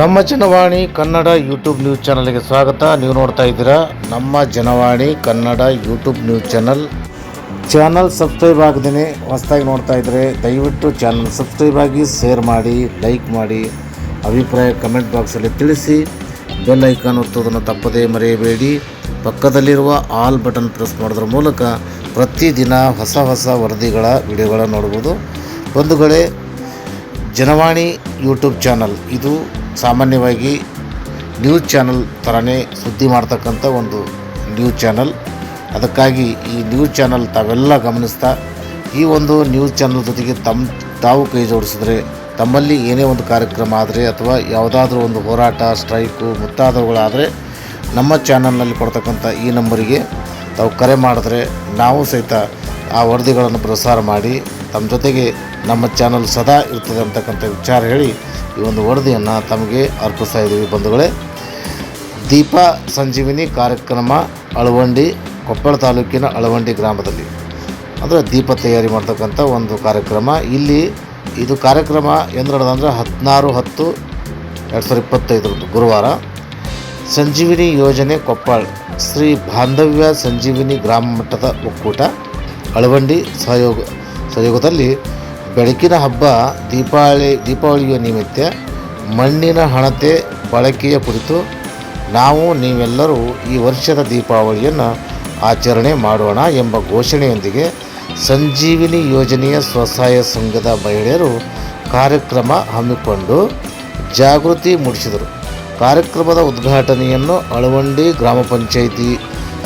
ನಮ್ಮ Janavani Kannada YouTube news ಚಾನಲ್ಗೆ ಸ್ವಾಗತ. ನೀವು ನೋಡ್ತಾ ಇದ್ದೀರಾ ನಮ್ಮ Janavani Kannada YouTube news channel. Channel subscribe ಆಗದೇ ಹೊಸದಾಗಿ ನೋಡ್ತಾ ಇದ್ದರೆ ದಯವಿಟ್ಟು ಚಾನಲ್ ಸಬ್ಸ್ಕ್ರೈಬ್ ಆಗಿ ಶೇರ್ ಮಾಡಿ, ಲೈಕ್ ಮಾಡಿ, ಅಭಿಪ್ರಾಯ ಕಮೆಂಟ್ ಬಾಕ್ಸಲ್ಲಿ ತಿಳಿಸಿ. ಬೆಲ್ ಐಕಾನ್ ಒತ್ತೋದನ್ನು ತಪ್ಪದೇ ಮರೆಯಬೇಡಿ. ಪಕ್ಕದಲ್ಲಿರುವ ಆಲ್ ಬಟನ್ ಪ್ರೆಸ್ ಮಾಡೋದ್ರ ಮೂಲಕ ಪ್ರತಿದಿನ ಹೊಸ ಹೊಸ ವರದಿಗಳ ವಿಡಿಯೋಗಳನ್ನು ನೋಡ್ಬೋದು. ಬಂಧುಗಳೇ, ಜನವಾಣಿ ಯೂಟ್ಯೂಬ್ ಚಾನಲ್. ಇದು ಸಾಮಾನ್ಯವಾಗಿ ನ್ಯೂಸ್ ಚಾನಲ್ ಥರನೇ ಸುದ್ದಿ ಮಾಡ್ತಕ್ಕಂಥ ಒಂದು ನ್ಯೂಸ್ ಚಾನಲ್. ಅದಕ್ಕಾಗಿ ಈ ನ್ಯೂಸ್ ಚಾನಲ್ ತಾವೆಲ್ಲ ಗಮನಿಸ್ತಾ, ಈ ಒಂದು ನ್ಯೂಸ್ ಚಾನಲ್ ಜೊತೆಗೆ ತಮ್ಮ ತಾವು ಕೈ ಜೋಡಿಸಿದ್ರೆ, ತಮ್ಮಲ್ಲಿ ಏನೇ ಒಂದು ಕಾರ್ಯಕ್ರಮ ಆದರೆ ಅಥವಾ ಯಾವುದಾದ್ರೂ ಒಂದು ಹೋರಾಟ, ಸ್ಟ್ರೈಕು ಮುಂತಾದವುಗಳಾದರೆ ನಮ್ಮ ಚಾನಲ್ನಲ್ಲಿ ಕೊಡ್ತಕ್ಕಂಥ ಈ ನಂಬರಿಗೆ ತಾವು ಕರೆ ಮಾಡಿದ್ರೆ ನಾವು ಸಹಿತ ಆ ವರದಿಗಳನ್ನು ಪ್ರಸಾರ ಮಾಡಿ ತಮ್ಮ ಜೊತೆಗೆ ನಮ್ಮ ಚಾನಲ್ ಸದಾ ಇರ್ತದೆ ಅಂತಕ್ಕಂಥ ವಿಚಾರ ಹೇಳಿ ಈ ಒಂದು ವರದಿಯನ್ನು ತಮಗೆ ಅರ್ಪಿಸ್ತಾ ಇದ್ದೀವಿ ಬಂಧುಗಳೇ. ದೀಪ ಸಂಜೀವಿನಿ ಕಾರ್ಯಕ್ರಮ ಅಳವಂಡಿ ಕೊಪ್ಪಳ ತಾಲೂಕಿನ ಅಳವಂಡಿ ಗ್ರಾಮದಲ್ಲಿ. ಅಂದರೆ ದೀಪ ತಯಾರಿ ಮಾಡ್ತಕ್ಕಂಥ ಒಂದು ಕಾರ್ಯಕ್ರಮ. ಇಲ್ಲಿ ಇದು ಕಾರ್ಯಕ್ರಮ ಎಂದು ನಡೆದಂದರೆ ಹದಿನಾರು ಹತ್ತು ಎರಡು ಸಾವಿರದ ಇಪ್ಪತ್ತೈದರದ್ದು ಗುರುವಾರ. ಸಂಜೀವಿನಿ ಯೋಜನೆ ಕೊಪ್ಪಳ ಶ್ರೀ ಬಾಂಧವ್ಯ ಸಂಜೀವಿನಿ ಗ್ರಾಮ ಮಟ್ಟದ ಒಕ್ಕೂಟ. ಅಳವಂಡಿ ಸಹಯೋಗ, ಸಹಯೋಗದಲ್ಲಿ ಬೆಳಕಿನ ಹಬ್ಬ, ದೀಪಾವಳಿ, ದೀಪಾವಳಿಯ ನಿಮಿತ್ತ ಮಣ್ಣಿನ ಹಣತೆ ಬಳಕೆಯ ಕುರಿತು ನಾವು ನೀವೆಲ್ಲರೂ ಈ ವರ್ಷದ ದೀಪಾವಳಿಯನ್ನು ಆಚರಣೆ ಮಾಡೋಣ ಎಂಬ ಘೋಷಣೆಯೊಂದಿಗೆ ಸಂಜೀವಿನಿ ಯೋಜನೆಯ ಸ್ವಸಹಾಯ ಸಂಘದ ಮಹಿಳೆಯರು ಕಾರ್ಯಕ್ರಮ ಹಮ್ಮಿಕೊಂಡು ಜಾಗೃತಿ ಮೂಡಿಸಿದರು. ಕಾರ್ಯಕ್ರಮದ ಉದ್ಘಾಟನೆಯನ್ನು ಅಳವಂಡಿ ಗ್ರಾಮ ಪಂಚಾಯಿತಿ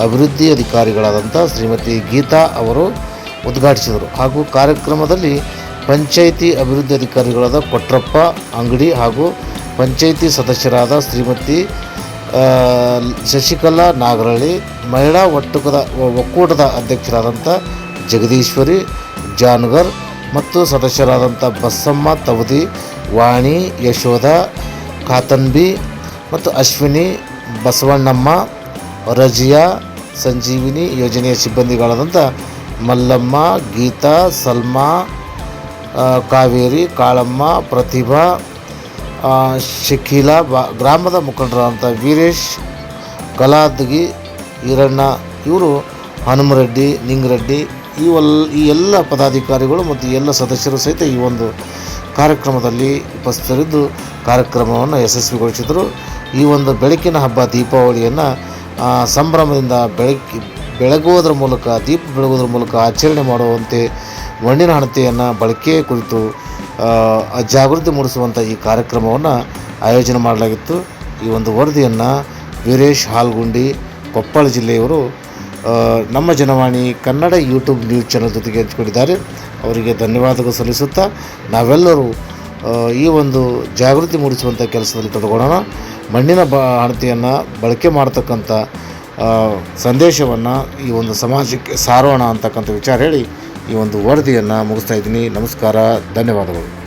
ಅಭಿವೃದ್ಧಿ ಅಧಿಕಾರಿಗಳಾದಂಥ ಶ್ರೀಮತಿ ಗೀತಾ ಅವರು ಉದ್ಘಾಟಿಸಿದರು. ಹಾಗೂ ಕಾರ್ಯಕ್ರಮದಲ್ಲಿ ಪಂಚಾಯಿತಿ ಅಭಿವೃದ್ಧಿ ಅಧಿಕಾರಿಗಳಾದ ಕೊಟ್ರಪ್ಪ ಅಂಗಡಿ ಹಾಗೂ ಪಂಚಾಯಿತಿ ಸದಸ್ಯರಾದ ಶ್ರೀಮತಿ ಶಶಿಕಲಾ ನಾಗರಳ್ಳಿ, ಮಹಿಳಾ ಒಟ್ಟುಕದ ಒಕ್ಕೂಟದ ಅಧ್ಯಕ್ಷರಾದಂಥ ಜಗದೀಶ್ವರಿ, ಜಾನ್ಗರ್ ಮತ್ತು ಸದಸ್ಯರಾದಂಥ ಬಸಮ್ಮ, ತವದಿ, ವಾಣಿ, ಯಶೋಧ, ಕಾತನ್ಬಿ ಮತ್ತು ಅಶ್ವಿನಿ, ಬಸವಣ್ಣಮ್ಮ, ರಜಿಯಾ ಸಂಜೀವಿನಿ ಯೋಜನೆಯ ಸಿಬ್ಬಂದಿಗಳಾದಂಥ ಮಲ್ಲಮ್ಮ, ಗೀತಾ, ಸಲ್ಮಾ ಕಾವೇರಿ, ಕಾಳಮ್ಮ, ಪ್ರತಿಭಾ ಶಕೀಲಾ, ಬಾ, ಗ್ರಾಮದ ಮುಖಂಡರಾದಂಥ ವೀರೇಶ್, ಕಲಾದಗಿ, ಈರಣ್ಣ, ಇವರು ಹನುಮರೆಡ್ಡಿ, ನಿಂಗರೆಡ್ಡಿ, ಇವೆಲ್ಲ, ಈ ಎಲ್ಲ ಪದಾಧಿಕಾರಿಗಳು ಮತ್ತು ಎಲ್ಲ ಸದಸ್ಯರು ಸಹಿತ ಈ ಒಂದು ಕಾರ್ಯಕ್ರಮದಲ್ಲಿ ಉಪಸ್ಥಿತರಿದ್ದು ಕಾರ್ಯಕ್ರಮವನ್ನು ಯಶಸ್ವಿಗೊಳಿಸಿದರು. ಈ ಒಂದು ಬೆಳಕಿನ ಹಬ್ಬ ದೀಪಾವಳಿಯನ್ನು ಸಂಭ್ರಮದಿಂದ ಬೆಳಕಿ ಬೆಳಗುವುದರ ಮೂಲಕ, ದೀಪ ಬೆಳಗುವುದರ ಮೂಲಕ ಆಚರಣೆ ಮಾಡುವಂತೆ ಮಣ್ಣಿನ ಹಣತೆಯನ್ನು ಬಳಕೆ ಕುರಿತು ಜಾಗೃತಿ ಮೂಡಿಸುವಂಥ ಈ ಕಾರ್ಯಕ್ರಮವನ್ನು ಆಯೋಜನೆ ಮಾಡಲಾಗಿತ್ತು. ಈ ಒಂದು ವರದಿಯನ್ನು ವೀರೇಶ್ ಹಾಲ್ಗುಂಡಿ, ಕೊಪ್ಪಳ ಜಿಲ್ಲೆಯವರು ನಮ್ಮ Janavani Kannada YouTube news channel ಜೊತೆಗೆ ಹಂಚಿಕೊಂಡಿದ್ದಾರೆ. ಅವರಿಗೆ ಧನ್ಯವಾದಗಳು ಸಲ್ಲಿಸುತ್ತಾ ನಾವೆಲ್ಲರೂ ಈ ಒಂದು ಜಾಗೃತಿ ಮೂಡಿಸುವಂಥ ಕೆಲಸದಲ್ಲಿ ತೊಡಗೋಣ. ಮಣ್ಣಿನ ಬ, ಹಣತೆಯನ್ನು ಬಳಕೆ ಮಾಡ್ತಕ್ಕಂಥ ಸಂದೇಶವನ್ನು ಈ ಒಂದು ಸಮಾಜಕ್ಕೆ ಸಾರೋಣ ಅಂತಕ್ಕಂಥ ವಿಚಾರ ಹೇಳಿ ಈ ಒಂದು ವರದಿಯನ್ನು ಮುಗಿಸ್ತಾ ಇದ್ದೀನಿ. ನಮಸ್ಕಾರ, ಧನ್ಯವಾದಗಳು.